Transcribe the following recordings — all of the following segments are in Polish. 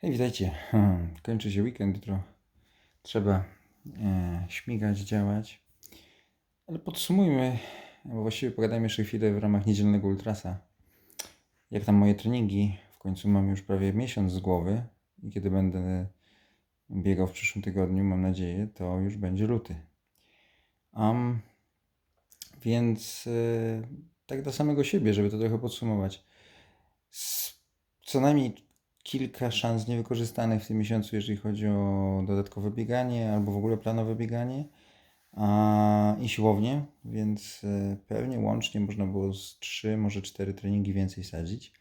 Hej, witajcie. Kończy się weekend, jutro trzeba e, śmigać, działać. Ale podsumujmy, bo właściwie pogadajmy jeszcze chwilę w ramach niedzielnego ultrasa. Jak tam moje treningi? W końcu mam już prawie miesiąc z głowy i kiedy będę biegał w przyszłym tygodniu, mam nadzieję, to już będzie luty. Um, więc e, tak do samego siebie, żeby to trochę podsumować. S- co najmniej kilka szans niewykorzystanych w tym miesiącu, jeżeli chodzi o dodatkowe bieganie albo w ogóle planowe bieganie a, i siłownię, więc e, pewnie łącznie można było z 3, może 4 treningi więcej sadzić.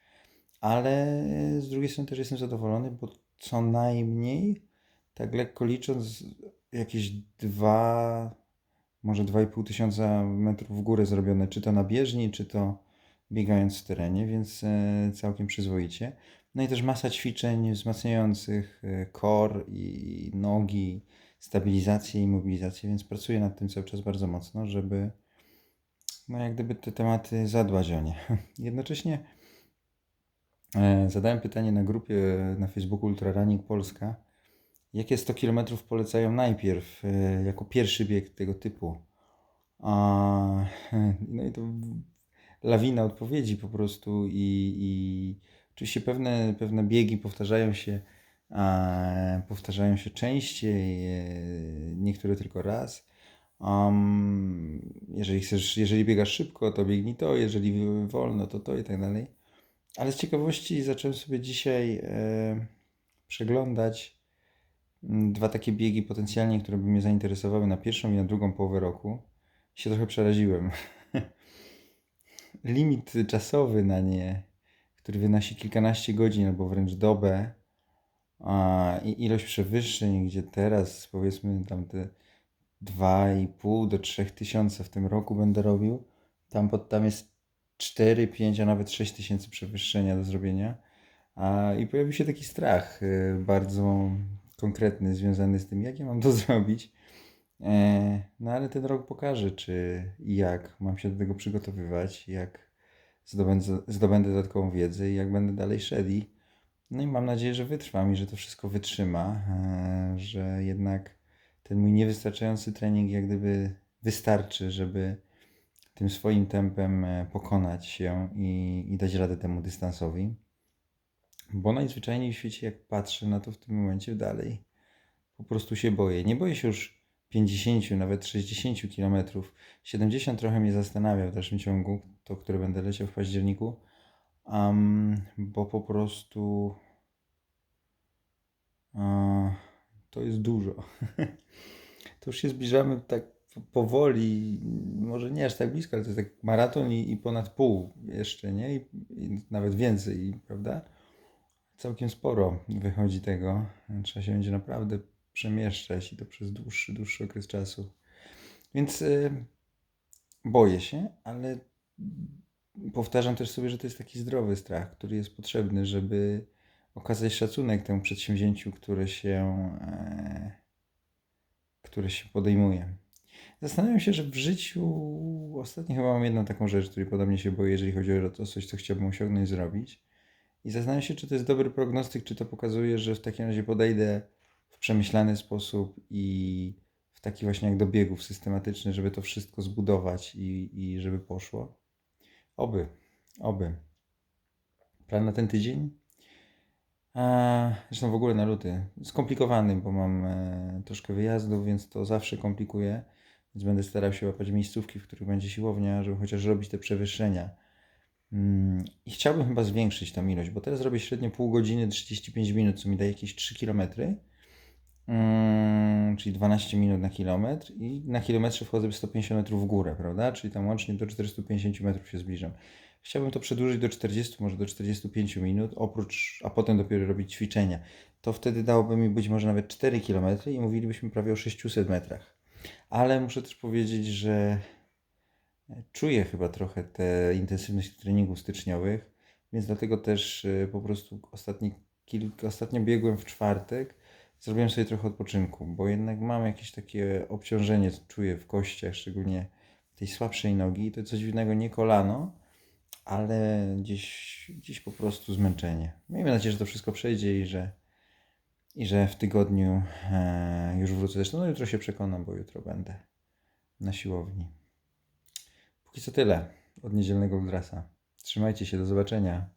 Ale z drugiej strony też jestem zadowolony, bo co najmniej, tak lekko licząc, jakieś dwa, może 2,5 tysiąca metrów w górę zrobione, czy to na bieżni, czy to biegając w terenie, więc e, całkiem przyzwoicie. No i też masa ćwiczeń wzmacniających e, core i nogi, stabilizację i mobilizację, więc pracuję nad tym cały czas bardzo mocno, żeby no jak gdyby te tematy zadbać o nie. Jednocześnie e, zadałem pytanie na grupie na Facebooku Ultra Running Polska, jakie 100 km polecają najpierw e, jako pierwszy bieg tego typu. A, no i to lawina odpowiedzi po prostu i, i oczywiście pewne, pewne biegi powtarzają się, e, powtarzają się częściej, e, niektóre tylko raz. Um, jeżeli chcesz, jeżeli biegasz szybko, to biegnij to, jeżeli wolno, to to i tak dalej. Ale z ciekawości zacząłem sobie dzisiaj e, przeglądać mm, dwa takie biegi potencjalnie, które by mnie zainteresowały na pierwszą i na drugą połowę roku. Się trochę przeraziłem. Limit czasowy na nie, który wynosi kilkanaście godzin albo wręcz dobę, a, ilość przewyższeń, gdzie teraz powiedzmy tam te 2,5 do 3 tysiące w tym roku będę robił, tam, pod, tam jest 4, 5, a nawet 6 tysięcy przewyższenia do zrobienia. A, I pojawił się taki strach y, bardzo konkretny, związany z tym, jak ja mam to zrobić. E, no ale ten rok pokaże, czy i jak mam się do tego przygotowywać, jak zdobędę, zdobędę dodatkową wiedzę i jak będę dalej szedł. No i mam nadzieję, że wytrwam i że to wszystko wytrzyma, e, że jednak ten mój niewystarczający trening jak gdyby wystarczy, żeby tym swoim tempem e, pokonać się i, i dać radę temu dystansowi. Bo najzwyczajniej w świecie, jak patrzę na to w tym momencie dalej, po prostu się boję. Nie boję się już 50, nawet 60 kilometrów. 70 trochę mnie zastanawia w dalszym ciągu, to które będę leciał w październiku, um, bo po prostu to jest dużo. to już się zbliżamy tak powoli, może nie aż tak blisko, ale to jest tak maraton i, i ponad pół jeszcze, nie? I, I nawet więcej, prawda? Całkiem sporo wychodzi tego. Trzeba się będzie naprawdę przemieszczać i to przez dłuższy, dłuższy okres czasu. Więc y, boję się, ale powtarzam też sobie, że to jest taki zdrowy strach, który jest potrzebny, żeby okazać szacunek temu przedsięwzięciu, które się, e, które się podejmuje. Zastanawiam się, że w życiu ostatnio chyba mam jedną taką rzecz, której podobnie się boję, jeżeli chodzi o to coś, co chciałbym osiągnąć, zrobić. I zastanawiam się, czy to jest dobry prognostyk, czy to pokazuje, że w takim razie podejdę przemyślany sposób i w taki właśnie jak do biegów systematyczny, żeby to wszystko zbudować i, i żeby poszło. Oby, oby. Plan na ten tydzień? A, zresztą w ogóle na luty. Skomplikowany, bo mam e, troszkę wyjazdów, więc to zawsze komplikuje. Więc będę starał się łapać miejscówki, w których będzie siłownia, żeby chociaż robić te przewyższenia. Mm, I chciałbym chyba zwiększyć tą ilość, bo teraz robię średnio pół godziny 35 minut, co mi daje jakieś 3 km. Mm, czyli 12 minut na kilometr i na kilometrze wchodzę 150 metrów w górę, prawda? Czyli tam łącznie do 450 metrów się zbliżam. Chciałbym to przedłużyć do 40, może do 45 minut, oprócz, a potem dopiero robić ćwiczenia. To wtedy dałoby mi być może nawet 4 km i mówilibyśmy prawie o 600 metrach. Ale muszę też powiedzieć, że czuję chyba trochę tę intensywność treningów styczniowych, więc dlatego też y, po prostu ostatni kilka, ostatnio biegłem w czwartek, zrobiłem sobie trochę odpoczynku, bo jednak mam jakieś takie obciążenie, czuję w kościach, szczególnie tej słabszej nogi. To coś dziwnego, nie kolano, ale gdzieś, gdzieś po prostu zmęczenie. Miejmy nadzieję, że to wszystko przejdzie i że, i że w tygodniu e, już wrócę. Zresztą no jutro się przekonam, bo jutro będę na siłowni. Póki co tyle od niedzielnego Ultrasa. Trzymajcie się, do zobaczenia.